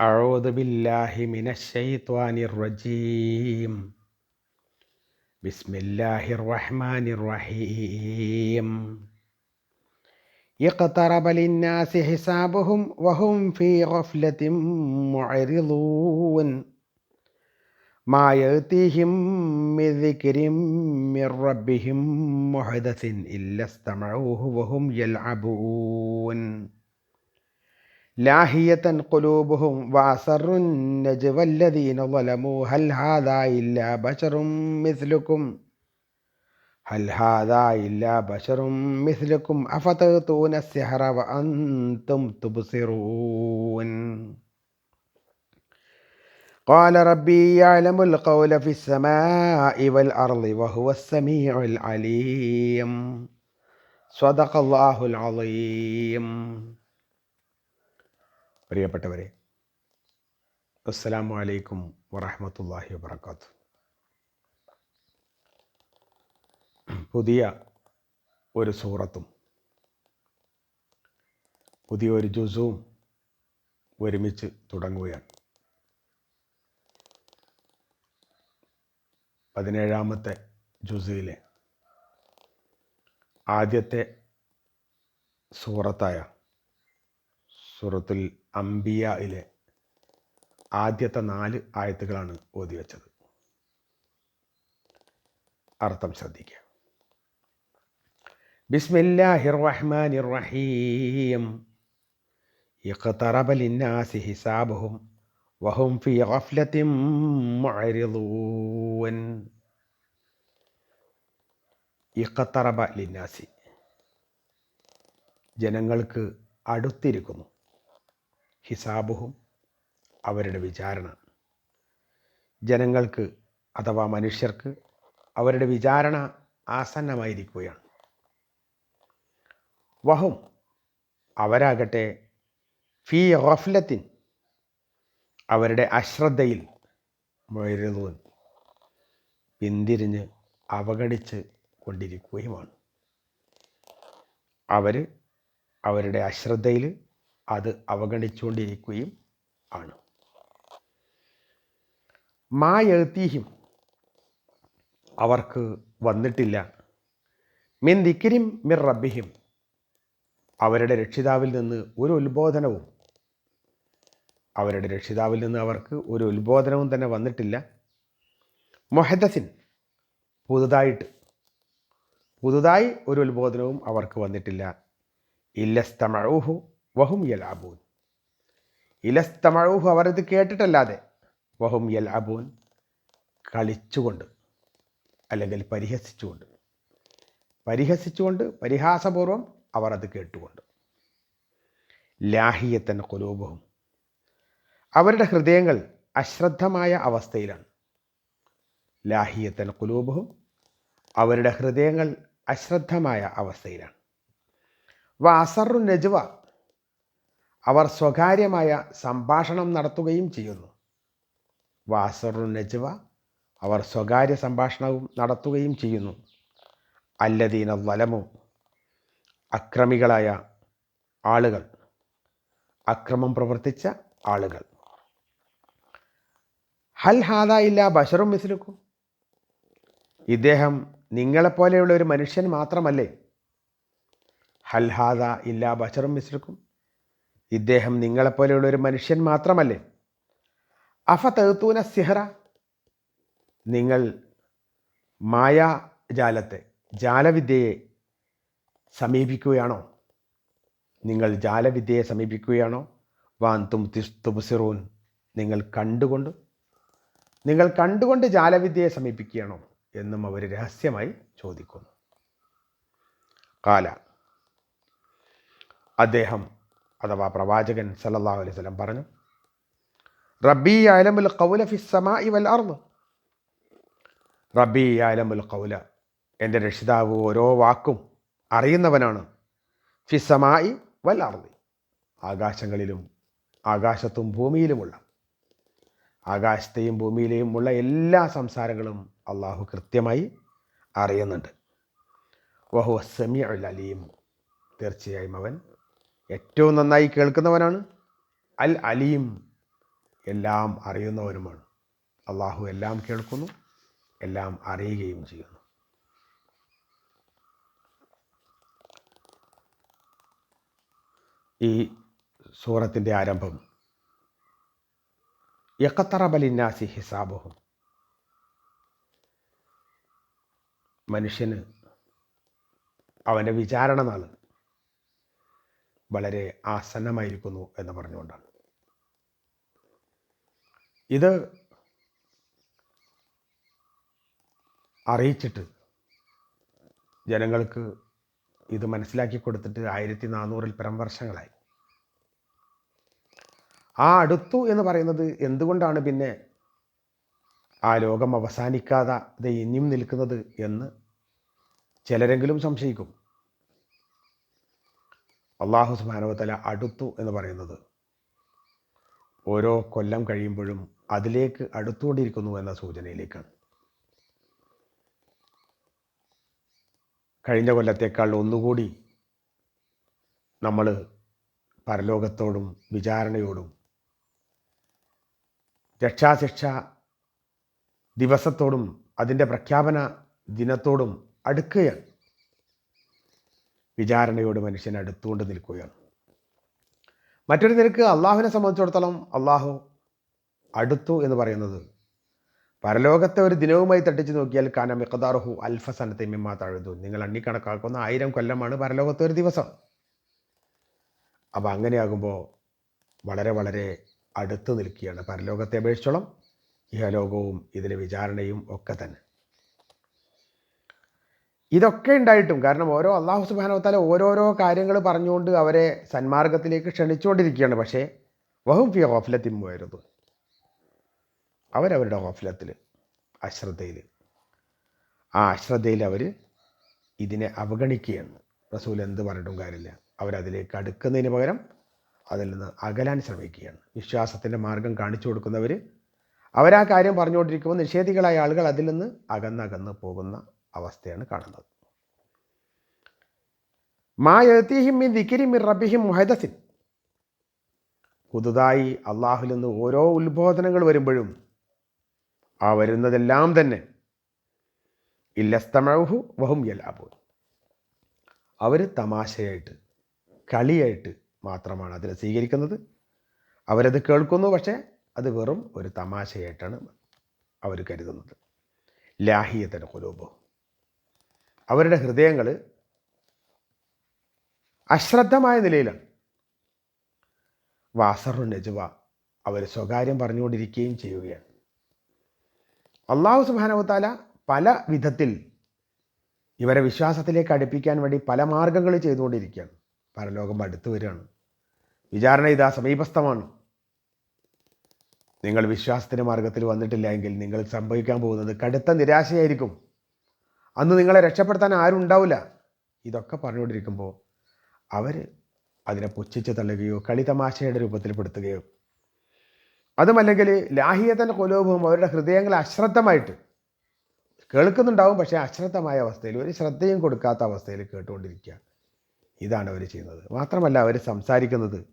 أعوذ بالله من الشيطان الرجيم. بسم الله الرحمن الرحيم. اقترب للناس حسابهم وهم في غفلة معرضون. ما يأتيهم من ذكر من ربهم محدث إلا استمعوه وهم يلعبون. لاهية قلوبهم وأسروا النجوى الذين ظلموا. هل هذا إلا بشر مثلكم؟ هل هذا إلا بشر مثلكم؟ أفتأتون السحر وأنتم تبصرون. قال ربي يعلم القول في السماء والأرض وهو السميع العليم. صدق الله العظيم. പ്രിയപ്പെട്ടവരെ അസ്സലാമു അലൈക്കും വറഹമത്തല്ലാഹി വബർക്കാത്തു പുതിയ ഒരു സൂറത്തും പുതിയ ഒരു ജുസുവും ഒരുമിച്ച് തുടങ്ങുകയാണ്. പതിനേഴാമത്തെ ജുസയിലെ ആദ്യത്തെ സൂറത്തായ സൂറത്തുൽ അംബിയയിലെ ആദ്യത്തെ നാല് ആയത്തുകളാണ് ഓതി വെച്ചത്. അർത്ഥം ശ്രദ്ധിക്കുക. ബിസ്മില്ലാഹിർ റഹ്മാനിർ റഹീം ഇഖ്തറബ ലിന്നാസി ഹിസാബുഹും വഹും ഫി ഗഫ്ലത്തിൻ മുഅരിദൂൻ. ഇഖ്തറബ ലിന്നാസി. ജനങ്ങൾക്ക് അടുത്തിരിക്കുന്നു. ഹിസാബുഹും അവരുടെ വിചാരണ. ജനങ്ങൾക്ക് അഥവാ മനുഷ്യർക്ക് അവരുടെ വിചാരണ ആസന്നമായിരിക്കുകയാണ്. വഹും അവരാകട്ടെ ഫീ റഫ്ലത്തിൻ അവരുടെ അശ്രദ്ധയിൽ മൊയരുതൂൻ പിന്തിരിഞ്ഞ് അവഗണിച്ച് കൊണ്ടിരിക്കുകയുമാണ്. അവർ അവരുടെ അശ്രദ്ധയിൽ അത് അവഗണിച്ചുകൊണ്ടിരിക്കുകയും ആണ്. മാ എഴുത്തീഹിം. അവർക്ക് വന്നിട്ടില്ല. മിൻ ദിക്കിരിം മിർ റബ്ബിഹിം. അവരുടെ രക്ഷിതാവിൽ നിന്ന് ഒരു ഉത്ബോധനവും അവരുടെ രക്ഷിതാവിൽ നിന്ന് അവർക്ക് ഒരു ഉത്ബോധനവും തന്നെ വന്നിട്ടില്ല. മൊഹദസിൻ പുതുതായിട്ട് പുതുതായി ഒരു ഉത്ബോധനവും അവർക്ക് വന്നിട്ടില്ല. ഇല്ലസ്തമഴൂഹു വഹും യലാബൂൻ. ഇലസ്തമഴൂഹു അവർ ഇത് കേട്ടിട്ടല്ലാതെ വഹും യൽ അബൂൻ കളിച്ചുകൊണ്ട് അല്ലെങ്കിൽ പരിഹസിച്ചുകൊണ്ട്. പരിഹസിച്ചുകൊണ്ട് പരിഹാസപൂർവം അവർ അത് കേട്ടുകൊണ്ട്. ലാഹിയത്തൻ കുലൂപവും അവരുടെ ഹൃദയങ്ങൾ അശ്രദ്ധമായ അവസ്ഥയിലാണ്. ലാഹിയത്തൻ കുലൂപവും അവരുടെ ഹൃദയങ്ങൾ അശ്രദ്ധമായ അവസ്ഥയിലാണ്. വാസറു നജുവ അവർ സ്വകാര്യമായ സംഭാഷണം നടത്തുകയും ചെയ്യുന്നു. വാസറു നജ്വ അവർ സ്വകാര്യ സംഭാഷണവും നടത്തുകയും ചെയ്യുന്നു. അല്ലദീന വലമു അക്രമികളായ ആളുകൾ അക്രമം പ്രവർത്തിച്ച ആളുകൾ. ഹൽ ഹാദ ഇല്ല ബഷറും മിസ്ലുക്കും. ഇദ്ദേഹം നിങ്ങളെപ്പോലെയുള്ള ഒരു മനുഷ്യൻ മാത്രമല്ലേ? ഹൽ ഹാദ ഇല്ല ബഷറും മിസ്ലുക്കും. ഇദ്ദേഹം നിങ്ങളെപ്പോലെയുള്ള ഒരു മനുഷ്യൻ മാത്രമല്ലേ? അഫ തെത്തൂന സിഹറ. നിങ്ങൾ മായാജാലത്തെ ജാലവിദ്യയെ സമീപിക്കുകയാണോ? നിങ്ങൾ ജാലവിദ്യയെ സമീപിക്കുകയാണോ? വാൻ തും തുബുസിറൂൻ നിങ്ങൾ കണ്ടുകൊണ്ട് നിങ്ങൾ കണ്ടുകൊണ്ട് ജാലവിദ്യയെ സമീപിക്കുകയാണോ എന്നും അവർ രഹസ്യമായി ചോദിക്കുന്നു. കാല. അദ്ദേഹം അഥവാ പ്രവാചകൻ സല്ലല്ലാഹു അലൈഹി സ്വലം പറഞ്ഞു റബ്ബി ആലമുൽ കൗല ഫിസ്സമാ ഇവൽ അർദ്. റബ്ബി ആലമുൽ കൗല എന്റെ രക്ഷിതാവ് ഓരോ വാക്കും അറിയുന്നവനാണ്. ഫിസമായി വൽ അർദി ആകാശങ്ങളിലും ആകാശത്തും ഭൂമിയിലുമുള്ള ആകാശത്തെയും ഭൂമിയിലെയും ഉള്ള എല്ലാ സംസാരങ്ങളും അള്ളാഹു കൃത്യമായി അറിയുന്നുണ്ട്. വഹു സമി അലീം തീർച്ചയായും അവൻ ഏറ്റവും നന്നായി കേൾക്കുന്നവനാണ്. അൽ അലീം. എല്ലാം അറിയുന്നവനുമാണ് അള്ളാഹു എല്ലാം കേൾക്കുന്നു എല്ലാം അറിയുകയും ചെയ്യുന്നു. ഈ സൂറത്തിന്റെ ആരംഭം. യക്കത്തറബലിന്നാസി ഹിസാബുഹും. മനുഷ്യന് അവന്റെ വിചാരണ നാൾ വളരെ ആസന്നമായിരിക്കുന്നു എന്ന് പറഞ്ഞുകൊണ്ടാണ്. ഇത് അറിയിച്ചിട്ട് ജനങ്ങൾക്ക് ഇത് മനസ്സിലാക്കി കൊടുത്തിട്ട് ആയിരത്തി നാനൂറിൽ പരം വർഷങ്ങളായി. ആ അടുത്തു എന്ന് പറയുന്നത് എന്തുകൊണ്ടാണ് പിന്നെ ആ ലോകം അവസാനിക്കാതെ ഇനിയും നിൽക്കുന്നത് എന്ന് ചിലരെങ്കിലും സംശയിക്കും. അള്ളാഹു സുബാനുവത്തല അടുത്തു എന്ന് പറയുന്നത്. ഓരോ കൊല്ലം കഴിയുമ്പോഴും അതിലേക്ക് അടുത്തുകൊണ്ടിരിക്കുന്നു എന്ന സൂചനയിലേക്കാണ്. കഴിഞ്ഞ കൊല്ലത്തേക്കാൾ ഒന്നുകൂടി നമ്മൾ പരലോകത്തോടും വിചാരണയോടും രക്ഷാശിക്ഷ ദിവസത്തോടും അതിന്റെ പ്രഖ്യാപന ദിനത്തോടും അടുക്കുകയാണ്. വിചാരണയോട് മനുഷ്യൻ അടുത്തുകൊണ്ട് നിൽക്കുകയാണ്. മറ്റൊരു നിരക്ക് അള്ളാഹുവിനെ സംബന്ധിച്ചിടത്തോളം അള്ളാഹു അടുത്തു എന്ന് പറയുന്നത് പരലോകത്തെ ഒരു ദിനവുമായി തട്ടിച്ച് നോക്കിയാൽ കാന മിക്കദാർഹു അൽഫ സനത്തെ മിമ്മ തഴുതു നിങ്ങൾ എണ്ണിക്കണക്കാക്കുന്ന ആയിരം കൊല്ലമാണ് പരലോകത്തെ ഒരു ദിവസം. അപ്പോൾ അങ്ങനെയാകുമ്പോൾ വളരെ വളരെ അടുത്ത് നിൽക്കുകയാണ്. പരലോകത്തെ അപേക്ഷിച്ചോളം ഇഹലോകവും ഇതിലെ വിചാരണയും ഒക്കെ തന്നെ. ഇതൊക്കെ ഉണ്ടായിട്ടും. കാരണം ഓരോ അള്ളാഹു സുബാനവത്താല ഓരോരോ കാര്യങ്ങൾ പറഞ്ഞുകൊണ്ട് അവരെ സന്മാർഗത്തിലേക്ക് ക്ഷണിച്ചുകൊണ്ടിരിക്കുകയാണ്. പക്ഷേ വഹും ഫി ഓഫലത്തിമ്മുമായിരുന്നു അവരവരുടെ ഹോഫിലത്തിൽ അശ്രദ്ധയിൽ ആ അശ്രദ്ധയിൽ അവർ ഇതിനെ അവഗണിക്കുകയാണ്. റസൂൽ എന്ത് പറഞ്ഞിട്ടും കാര്യമില്ല. അവരതിലേക്ക് അടുക്കുന്നതിന് പകരം അതിൽ നിന്ന് അകലാൻ ശ്രമിക്കുകയാണ്. വിശ്വാസത്തിന്റെ മാർഗം കാണിച്ചു കൊടുക്കുന്നവർ അവരാ കാര്യം പറഞ്ഞുകൊണ്ടിരിക്കുമ്പോൾ നിഷേധികളായ ആളുകൾ അതിൽ നിന്ന് അകന്നകന്ന് പോകുന്ന അവസ്ഥയാണ് കാണുന്നത്. മാ മിൻ ദിക്കിരിം റബിഹിം മുഹദസിൻ. പുതുതായി അള്ളാഹുൽ നിന്ന് ഓരോ ഉത്ബോധനങ്ങൾ വരുമ്പോഴും ആ വരുന്നതെല്ലാം തന്നെ ഇല്ലസ്തമഹു വഹും യലാബു അവർ തമാശയായിട്ട് കളിയായിട്ട് മാത്രമാണ് അതിനെ സ്വീകരിക്കുന്നത്. അവരത് കേൾക്കുന്നു പക്ഷേ അത് വെറും ഒരു തമാശയായിട്ടാണ് അവർ കരുതുന്നത്. ലാഹിയത്തിന് കുലൂബോ അവരുടെ ഹൃദയങ്ങൾ അശ്രദ്ധമായ നിലയിലാണ്. വാസറു നജുവ അവർ സ്വകാര്യം പറഞ്ഞുകൊണ്ടിരിക്കുകയും ചെയ്യുകയാണ്. അള്ളാഹു സുബാനവത്താല പല വിധത്തിൽ ഇവരെ വിശ്വാസത്തിലേക്ക് അടുപ്പിക്കാൻ വേണ്ടി പല മാർഗങ്ങൾ ചെയ്തുകൊണ്ടിരിക്കുകയാണ്. പരലോകം അടുത്തു വരികയാണ്. വിചാരണ ഇതാ സമീപസ്ഥമാണ്. നിങ്ങൾ വിശ്വാസത്തിന്റെ മാർഗത്തിൽ വന്നിട്ടില്ല എങ്കിൽ നിങ്ങൾ സംഭവിക്കാൻ പോകുന്നത് കടുത്ത നിരാശയായിരിക്കും. അന്ന് നിങ്ങളെ രക്ഷപ്പെടുത്താൻ ആരും ഉണ്ടാവില്ല ഇതൊക്കെ പറഞ്ഞുകൊണ്ടിരിക്കുമ്പോൾ അവർ അതിനെ പുച്ഛിച്ച് തള്ളുകയോ കളിതമാശയുടെ രൂപത്തിൽപ്പെടുത്തുകയോ. അതുമല്ലെങ്കിൽ ലാഹിയത്തിന്റെ കൊലോപവും അവരുടെ ഹൃദയങ്ങൾ അശ്രദ്ധമായിട്ട് കേൾക്കുന്നുണ്ടാവും പക്ഷേ അശ്രദ്ധമായ അവസ്ഥയിൽ ഒരു ശ്രദ്ധയും കൊടുക്കാത്ത അവസ്ഥയിൽ കേട്ടുകൊണ്ടിരിക്കുക. ഇതാണ് അവർ ചെയ്യുന്നത്. മാത്രമല്ല അവർ സംസാരിക്കുന്നത്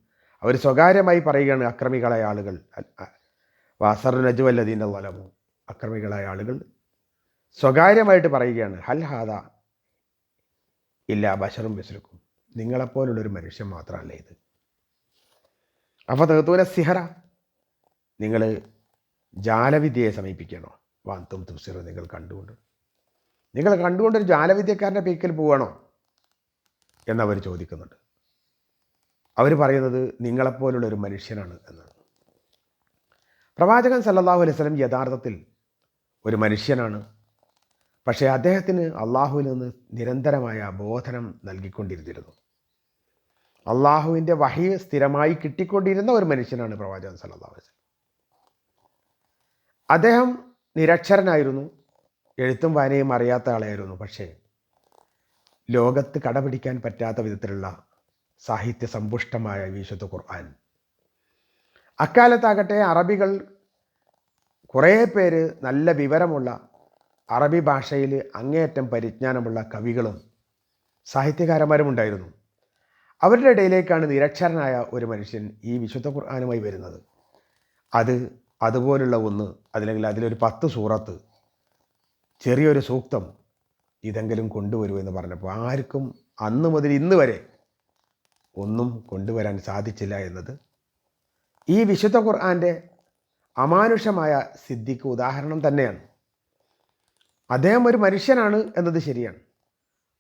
അവർ സ്വകാര്യമായി പറയുകയാണ് അക്രമികളായ ആളുകൾ. വാസർ നജുവല്ലദീന്റെ വലമോ അക്രമികളായ ആളുകൾ സ്വകാര്യമായിട്ട് പറയുകയാണ് ഹൽ ഹാദ ഇല്ല ബഷറും ബഷറുക്കും നിങ്ങളെപ്പോലുള്ളൊരു മനുഷ്യൻ മാത്രമല്ല ഇത്. അപ്പോൾ തീർത്തൂന സിഹറ നിങ്ങൾ ജാലവിദ്യയെ സമീപിക്കണോ? വാന്തും തുസിറ നിങ്ങൾ കണ്ടുകൊണ്ട്. നിങ്ങൾ കണ്ടുകൊണ്ട് ഒരു ജാലവിദ്യക്കാരന്റെ പീക്കിൽ പോവണോ? എന്നവർ ചോദിക്കുന്നുണ്ട്. അവർ പറയുന്നത് നിങ്ങളെപ്പോലുള്ള ഒരു മനുഷ്യനാണ് എന്നാണ്. പ്രവാചകൻ സല്ലാഹു അലൈഹി വസല്ലം യഥാർത്ഥത്തിൽ ഒരു മനുഷ്യനാണ്. പക്ഷേ അദ്ദേഹത്തിന് അള്ളാഹുവിൽ നിന്ന് നിരന്തരമായ ബോധനം നൽകിക്കൊണ്ടിരുന്നിരുന്നു. അള്ളാഹുവിന്റെ വഹി സ്ഥിരമായി കിട്ടിക്കൊണ്ടിരുന്ന ഒരു മനുഷ്യനാണ് പ്രവാചകൻ അലൈഹി വസല്ലം. അദ്ദേഹം നിരക്ഷരനായിരുന്നു. എഴുത്തും വായനയും അറിയാത്ത ആളായിരുന്നു. പക്ഷേ ലോകത്ത് കടപിടിക്കാൻ പറ്റാത്ത വിധത്തിലുള്ള സാഹിത്യ സമ്പുഷ്ടമായ വിശുദ്ധ ഖുർആൻ. അക്കാലത്താകട്ടെ അറബികൾ കുറേ പേര് നല്ല വിവരമുള്ള അറബി ഭാഷയിൽ അങ്ങേയറ്റം പരിജ്ഞാനമുള്ള കവികളും സാഹിത്യകാരന്മാരും ഉണ്ടായിരുന്നു അവരുടെ ഇടയിലേക്കാണ് നിരക്ഷരനായ ഒരു മനുഷ്യൻ ഈ വിശുദ്ധ ഖുർആാനുമായി വരുന്നത്. അത് അതുപോലുള്ള ഒന്ന് അതില്ലെങ്കിൽ അതിലൊരു പത്ത് സൂറത്ത് ചെറിയൊരു സൂക്തം ഇതെങ്കിലും കൊണ്ടുവരൂ എന്ന് പറഞ്ഞപ്പോൾ ആർക്കും അന്ന് മുതൽ ഇന്ന് വരെ ഒന്നും കൊണ്ടുവരാൻ സാധിച്ചില്ല എന്നത് ഈ വിശുദ്ധ ഖുർആന്റെ അമാനുഷമായ സിദ്ധിക്ക് ഉദാഹരണം തന്നെയാണ്. അദ്ദേഹം ഒരു മനുഷ്യനാണ് എന്നത് ശരിയാണ്.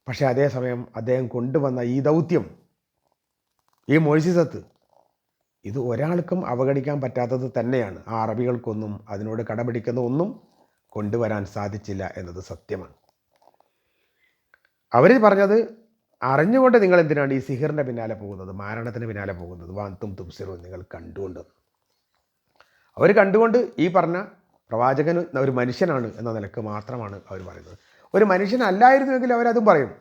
പക്ഷേ അതേസമയം അദ്ദേഹം കൊണ്ടുവന്ന ഈ ദൗത്യം ഈ മോഴ്സിസത്ത് ഇത് ഒരാൾക്കും അവഗണിക്കാൻ പറ്റാത്തത് തന്നെയാണ്. ആ അറബികൾക്കൊന്നും അതിനോട് കടപിടിക്കുന്ന ഒന്നും കൊണ്ടുവരാൻ സാധിച്ചില്ല എന്നത് സത്യമാണ്. അവർ പറഞ്ഞത് അറിഞ്ഞുകൊണ്ട് നിങ്ങൾ എന്തിനാണ് ഈ സിഹിറിന്റെ പിന്നാലെ പോകുന്നത് മാരണത്തിന് പിന്നാലെ പോകുന്നത്? വാന്തും തുംസിറും നിങ്ങൾ കണ്ടുകൊണ്ട്. അവർ കണ്ടുകൊണ്ട് ഈ പറഞ്ഞ പ്രവാചകൻ ഒരു മനുഷ്യനാണ് എന്ന നിലയ്ക്ക് മാത്രമാണ് അവർ പറയുന്നത്. ഒരു മനുഷ്യനല്ലായിരുന്നുവെങ്കിൽ അവരതും പറയും.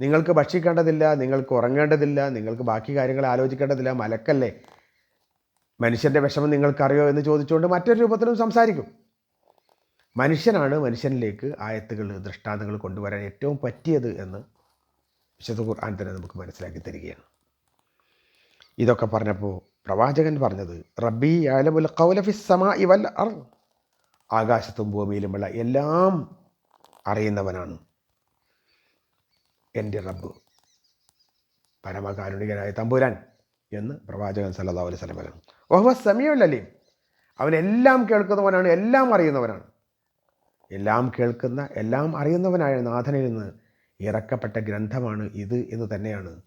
നിങ്ങൾക്ക് ഭക്ഷിക്കേണ്ടതില്ല നിങ്ങൾക്ക് ഉറങ്ങേണ്ടതില്ല നിങ്ങൾക്ക് ബാക്കി കാര്യങ്ങൾ ആലോചിക്കേണ്ടതില്ല മലക്കല്ലേ? മനുഷ്യന്റെ വിഷമം നിങ്ങൾക്കറിയോ എന്ന് ചോദിച്ചുകൊണ്ട് മറ്റൊരു രൂപത്തിലും സംസാരിക്കും. മനുഷ്യനാണ് മനുഷ്യനിലേക്ക് ആയത്തുകൾ ദൃഷ്ടാന്തങ്ങൾ കൊണ്ടുവരാൻ ഏറ്റവും പറ്റിയത് എന്ന് വിശുദ്ധ ഖുർആൻ തന്നെ നമുക്ക് മനസ്സിലാക്കി തരികയാണ്. ഇതൊക്കെ പറഞ്ഞപ്പോൾ പ്രവാചകൻ പറഞ്ഞത് റബ്ബി ആലമുൽ കൗലഫിസ് സമ ഇവൽ അർ ആകാശത്തും ഭൂമിയിലുമുള്ള എല്ലാം അറിയുന്നവനാണ് എന്റെ റബ്ബ്. പരമകാരുണികനായ തമ്പുരാൻ എന്ന് പ്രവാചകൻ സല്ലാ അലൈഹി സ്വലം പറയുന്നു ഓഹോ സമയമല്ലല്ലേ അവനെല്ലാം കേൾക്കുന്നവനാണ് എല്ലാം അറിയുന്നവനാണ്. എല്ലാം കേൾക്കുന്ന എല്ലാം അറിയുന്നവനായ നാഥനിൽ നിന്ന് ഇറക്കപ്പെട്ട ഗ്രന്ഥമാണ് ഇത് എന്ന് തന്നെയാണ്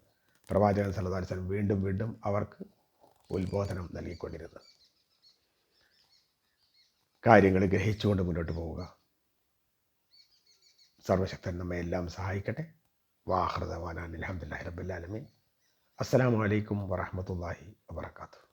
പ്രവാചകൻ സല്ലാ അലൈഹി സ്വലം വീണ്ടും വീണ്ടും അവർക്ക് ഉത്ബോധനം നൽകിക്കൊണ്ടിരുന്നത്. കാര്യങ്ങൾ ഗ്രഹിച്ചുകൊണ്ട് മുന്നോട്ട് പോവുക. സർവശക്തൻ നമ്മെ എല്ലാം സഹായിക്കട്ടെ. വാഹൃദവാനാൻ അലഹമുല്ലാ റബ്ബുല്ലാലമീൻ അസ്സാം വലൈക്കും വറഹമത്തല്ലാഹി വാത്തു